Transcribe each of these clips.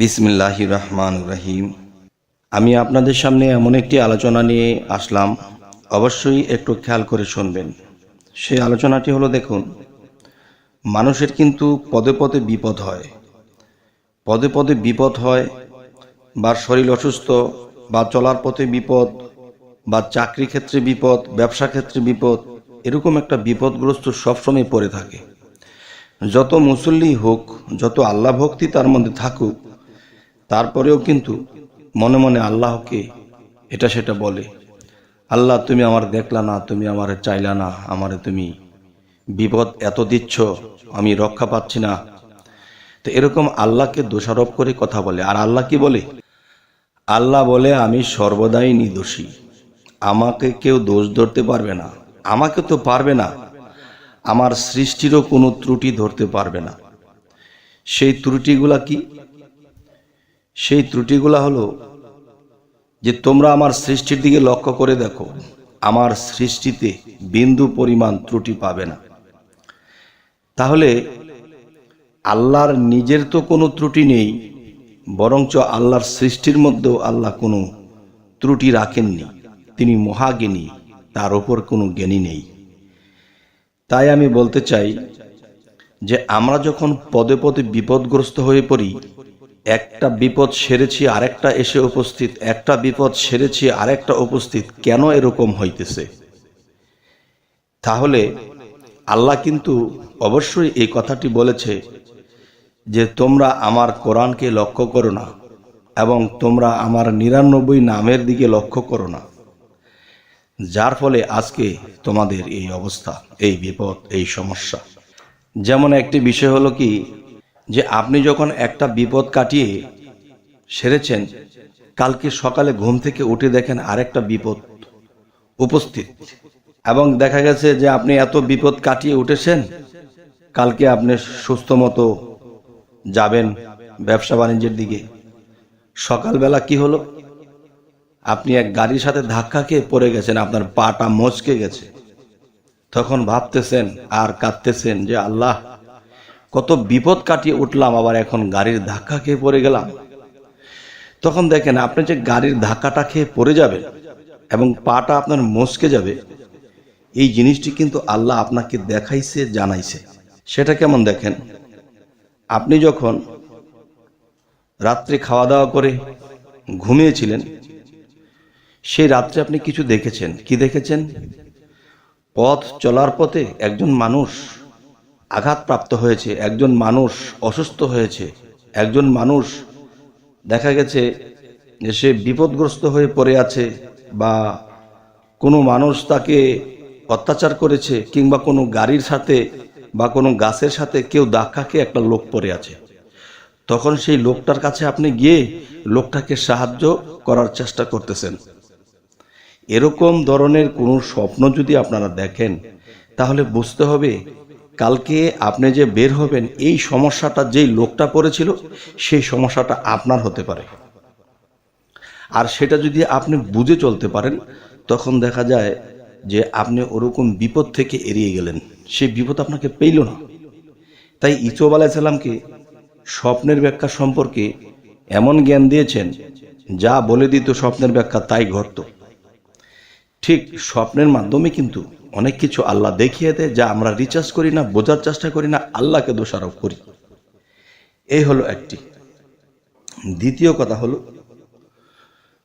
বিসমিল্লাহ রহমান রহিম আমি আপনাদের সামনে এমন একটি আলোচনা নিয়ে আসলাম, অবশ্যই একটু খেয়াল করে শুনবেন। সেই আলোচনাটি হলো, দেখুন, মানুষের কিন্তু পদে পদে বিপদ হয়। পদে পদে বিপদ হয়, বা শরীর অসুস্থ, বা চলার পথে বিপদ, বা চাকরি ক্ষেত্রে বিপদ, ব্যবসা ক্ষেত্রে বিপদ, এরকম একটা বিপদগ্রস্ত সবসময় পড়ে থাকে। যত মুসল্লি হোক, যত আল্লাহ ভক্তি তার মধ্যে থাকুক তারপরেও কিন্তু মনে মনে আল্লাহকে এটা সেটা বলে। আল্লাহ, তুমি আমার দেখলা না, তুমি আমার চাইলা না, আমারে তুমি বিপদ এত দিচ্ছ, আমি রক্ষা পাচ্ছি না। তো এরকম আল্লাহকে দোষারোপ করে কথা বলে। আর আল্লাহ কি বলে? আল্লাহ বলে, আমি সর্বদাই নির্দোষী। আমাকে কেউ দোষ ধরতে পারবে না। আমাকে তো পারবে না। আমার সৃষ্টিরও কোনো ত্রুটি ধরতে পারবে না। সেই ত্রুটিগুলা কি? সেই ত্রুটিগুলো হলো যে তোমরা আমার সৃষ্টির দিকে লক্ষ্য করে দেখো, আমার সৃষ্টিতে বিন্দু পরিমাণ ত্রুটি পাবে না। তাহলে আল্লাহর নিজের তো কোনো ত্রুটি নেই, বরঞ্চ আল্লাহর সৃষ্টির মধ্যেও আল্লাহ কোনো ত্রুটি রাখেননি। তিনি মহাজ্ঞানী, তার ওপর কোনো জ্ঞানী নেই। তাই আমি বলতে চাই যে আমরা যখন পদে পদে বিপদগ্রস্ত হয়ে পড়ি একটা বিপদ সেরেছি, আরেকটা এসে উপস্থিত। একটা বিপদ সেরেছি, আরেকটা উপস্থিত। কেন এরকম হইতেছে? তাহলে আল্লাহ কিন্তু অবশ্যই এই কথাটি বলেছে যে, তোমরা আমার কোরআনকে লক্ষ্য করো না এবং তোমরা আমার নিরানব্বই নামের দিকে লক্ষ্য করো না। যার ফলে আজকে তোমাদের এই অবস্থা, এই বিপদ, এই সমস্যা। যেমন একটি বিষয় হলো কি যে আপনি যখন একটা বিপদ কাটিয়ে সেরেছেন, কালকে সকালে ঘুম থেকে উঠে দেখেন আরেকটা বিপদ উপস্থিত। এবং দেখা গেছে যে আপনি এত বিপদ কাটিয়ে উঠেছেন, কালকে আপনি সুস্থ মতো যাবেন ব্যবসা বাণিজ্যের দিকে। সকালবেলা কি হলো? আপনি এক গাড়ির সাথে ধাক্কা খেয়ে পড়ে গেছেন, আপনার পাটা মচকে গেছে। তখন ভাবতেছেন আর কাঁদতেছেন যে আল্লাহ কত বিপদ কাটিয়ে উঠলাম, আবার এখন গাড়ির ধাক্কা খেয়ে পড়ে গেলাম। তখন দেখেন, আপনি যে গাড়ির ধাক্কাটা খেয়ে পড়ে যাবেন এবং পাটা আপনার মচকে যাবে, এই জিনিসটি কিন্তু আল্লাহ আপনাকে দেখাইছে, জানাইছে। সেটা কেমন দেখেন? আপনি যখন রাত্রে খাওয়া দাওয়া করে ঘুমিয়েছিলেন, সেই রাত্রে আপনি কিছু দেখেছেন। কি দেখেছেন? পথ চলার পথে একজন মানুষ আঘাতপ্রাপ্ত হয়েছে, একজন মানুষ অসুস্থ হয়েছে, একজন মানুষ দেখা গেছে যে সে বিপদগ্রস্ত হয়ে পড়ে আছে বা কোনো মানুষ তাকে অত্যাচার করেছে কিংবা কোনো গাড়ির সাথে বা কোনো গাছের সাথে কেউ ধাক্কাকে একটা লোক পড়ে আছে। তখন সেই লোকটার কাছে আপনি গিয়ে লোকটাকে সাহায্য করার চেষ্টা করতেছেন। এরকম ধরনের কোনো স্বপ্ন যদি আপনারা দেখেন, তাহলে বুঝতে হবে কালকে আপনি যে বের হবেন, এই সমস্যাটা যেই লোকটা পড়েছিল, সেই সমস্যাটা আপনার হতে পারে। আর সেটা যদি আপনি বুঝে চলতে পারেন, তখন দেখা যায় যে আপনি ওরকম বিপদ থেকে এড়িয়ে গেলেন। সেই বিপদ আপনাকে পেইল না। তাই ইসব আলাইসাল্লামকে স্বপ্নের ব্যাখ্যা সম্পর্কে এমন জ্ঞান দিয়েছেন, যা বলে দিত স্বপ্নের ব্যাখ্যা তাই ঘটত। ঠিক স্বপ্নের মাধ্যমে কিন্তু অনেক কিছু আল্লাহ দেখিয়ে দেয় যা আমরা রিচার্জ করি না, বোঝার চেষ্টা করি না, আল্লাহকে দোষারোপ করি। এই হলো একটি। দ্বিতীয় কথা হলো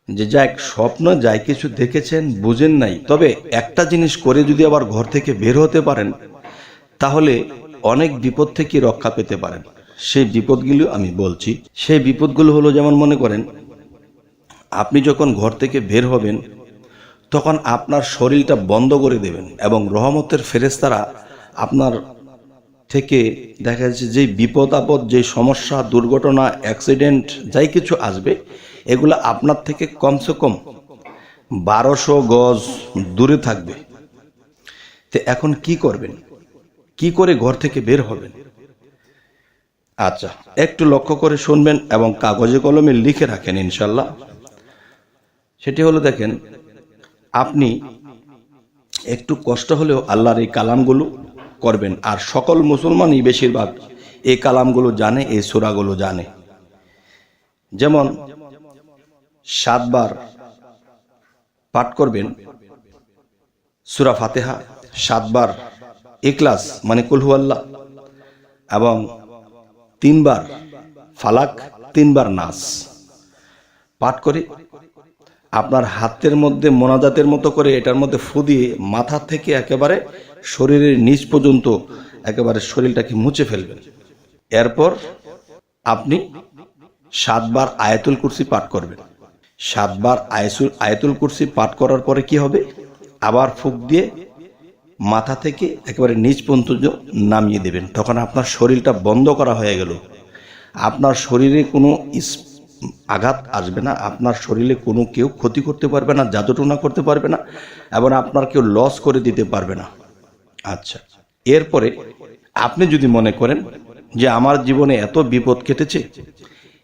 যে যা এক স্বপ্ন যাই কিছু দেখেছেন, বুঝেন নাই, তবে একটা জিনিস করে যদি আবার ঘর থেকে বের হতে পারেন, তাহলে অনেক বিপদ থেকে রক্ষা পেতে পারেন। সেই বিপদগুলো আমি বলছি। সেই বিপদগুলো হলো যেমন মনে করেন, আপনি যখন ঘর থেকে বের হবেন তখন আপনার শরীরটা বন্ধ করে দেবেন এবং রহমতের ফেরেস্তারা আপনার থেকে দেখা যাচ্ছে যে বিপদ আপদ, যে সমস্যা, দুর্ঘটনা অ্যাক্সিডেন্ট যাই কিছু আসবে, এগুলো আপনার থেকে কমসে কম বারোশো গজ দূরে থাকবে। তো এখন কি করবেন? কি করে ঘর থেকে বের হবেন? আচ্ছা একটু লক্ষ্য করে শুনবেন এবং কাগজে কলমে লিখে রাখেন ইনশাল্লাহ সেটি হলো দেখেন আপনি একটু কষ্ট হলেও আল্লাহর এই কালামগুলো করবেন। আর সকল মুসলমানই বেশিরভাগ এই কালামগুলো জানে, এই সোরাগুলো জানে। যেমন সাতবার পাঠ করবেন, সুরা ফাতেহা, সাতবার ইকলাস মানে কুলহু আল্লাহ এবং তিনবার ফালাক, তিনবার নাস। পাঠ করে আপনার হাতের মধ্যে মোনাজাতের মতো করে এটার মধ্যে ফু দিয়ে মাথা থেকে একেবারে শরীরের নিচ পর্যন্ত একেবারে শরীরটাকে মুছে ফেলবেন। এরপর আপনি সাতবার আয়াতুল কুরসি পাঠ করবেন। সাতবার আয়াসুল আয়াতুল কুরসি পাঠ করার পরে কি হবে? আবার ফুক দিয়ে মাথা থেকে একেবারে নিচ পর্যন্ত নামিয়ে দেবেন। তখন আপনার শরীরটা বন্ধ করা হয়ে গেল। আপনার শরীরে কোনো আঘাত আসবে না, আপনার শরীরে কোনো কেউ ক্ষতি করতে পারবে না জাদুটনা করতে পারবে না, এবং আপনার কেউ লস করে দিতে পারবে না। আচ্ছা এরপরে আপনি যদি মনে করেন যে আমার জীবনে এত বিপদ কেটেছে,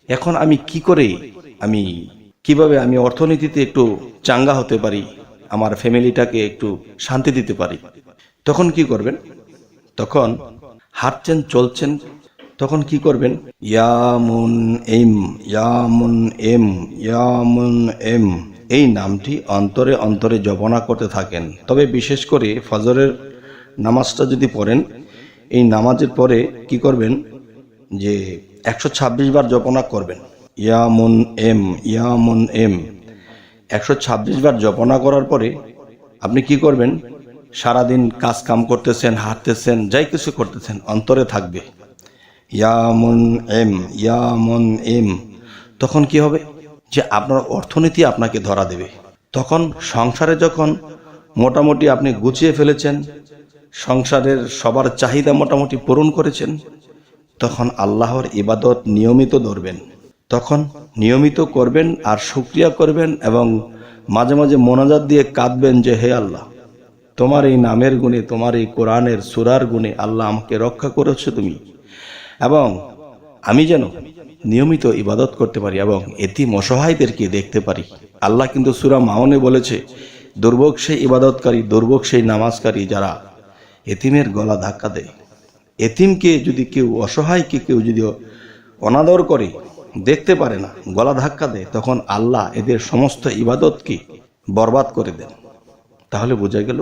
এখন আমি কি করে, আমি কীভাবে আমি অর্থনীতিতে একটু চাঙ্গা হতে পারি, আমার ফ্যামিলিটাকে একটু শান্তি দিতে পারি, তখন কি করবেন? তখন হাঁটছেন, চলছেন তখন কি করবেন? ইয়ামুন এম ইয়ামুন এম ইয়ামুন এম এই নামটি অন্তরে অন্তরে জপনা করতে থাকেন। তবে বিশেষ করে ফজরের নামাজটা যদি পড়েন, এই নামাজের পরে কি করবেন? যে একশো ছাব্বিশ বার জপনা করবেন। ইয়ামুন এম ইয়ামুন এম একশো ছাব্বিশ বার জপনা করার পরে আপনি কি করবেন? সারাদিন কাজ কাম করতেছেন, হাঁটতেছেন, যাই কিছু করতেছেন, অন্তরে থাকবে। ইয়ামুন এম ইয়ামুন এম তখন কি হবে? যে আপনার অর্থনীতি আপনাকে ধরা দেবে। তখন সংসারে যখন মোটামুটি আপনি গুছিয়ে ফেলেছেন, সংসারের সবার চাহিদা মোটামুটি পূরণ করেছেন, তখন আল্লাহর ইবাদত নিয়মিত ধরবেন। তখন নিয়মিত করবেন আর শুক্রিয়া করবেন এবং মাঝে মাঝে মোনাজাত দিয়ে কাঁদবেন যে, হে আল্লাহ, তোমার এই নামের গুণে, তোমার এই কোরআনের সুরার গুণে আল্লাহ আমাকে রক্ষা করেছ তুমি। এবং আমি যেন নিয়মিত ইবাদত করতে পারি এবং এতিম অসহায়দেরকে দেখতে পারি। আল্লাহ কিন্তু সুরা মাওনে বলেছে, দুর্ভোগ সেই ইবাদতকারী, দুর্ভোগ সেই নামাজকারী যারা এতিমের গলা ধাক্কা দেয়। এতিমকে যদি কেউ অসহায়কে কেউ যদি অনাদর করে, দেখতে পারে না, গলা ধাক্কা দেয়, তখন আল্লাহ এদের সমস্ত ইবাদতকে বরবাদ করে দেন। তাহলে বোঝা গেল,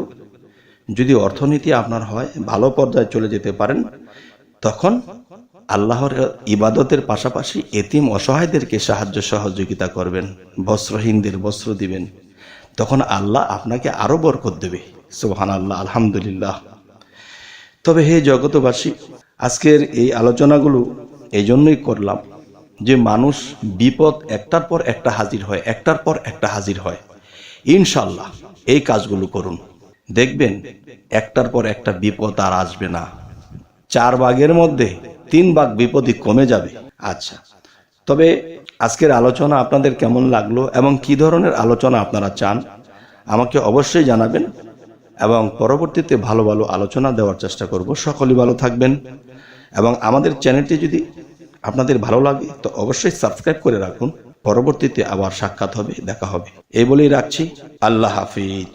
যদি অর্থনীতি আপনার হয়, ভালো পর্যায়ে চলে যেতে পারেন, তখন আল্লাহর ইবাদতের পাশাপাশি এতিম অসহায়দেরকে সাহায্য সহযোগিতা করবেন, বস্ত্রহীনদের বস্ত্র দিবেন। তখন আল্লাহ আপনাকে আরও বরকত দেবে। সোহান আল্লাহ আলহামদুলিল্লাহ। তবে হে জগতবাসী আজকের এই আলোচনাগুলো এই জন্যই করলাম যে মানুষ বিপদ একটার পর একটা হাজির হয়, একটার পর একটা হাজির হয়। ইনশাল্লাহ এই কাজগুলো করুন। দেখবেন একটার পর একটা বিপদ আর আসবে না। চার ভাগের মধ্যে তিন ভাগ বিপদই কমে যাবে। আচ্ছা তবে আজকের আলোচনা আপনাদের কেমন লাগল এবং কি ধরনের আলোচনা আপনারা চান, আমাকে অবশ্যই জানাবেন এবং পরবর্তীতে ভালো ভালো আলোচনা দেওয়ার চেষ্টা করব। সকলেই ভালো থাকবেন এবং আমাদের চ্যানেলটি যদি আপনাদের ভালো লাগে, তো অবশ্যই সাবস্ক্রাইব করে রাখুন। পরবর্তীতে আবার সাক্ষাৎ হবে, দেখা হবে। এই বলেই রাখছি। আল্লাহ হাফিজ।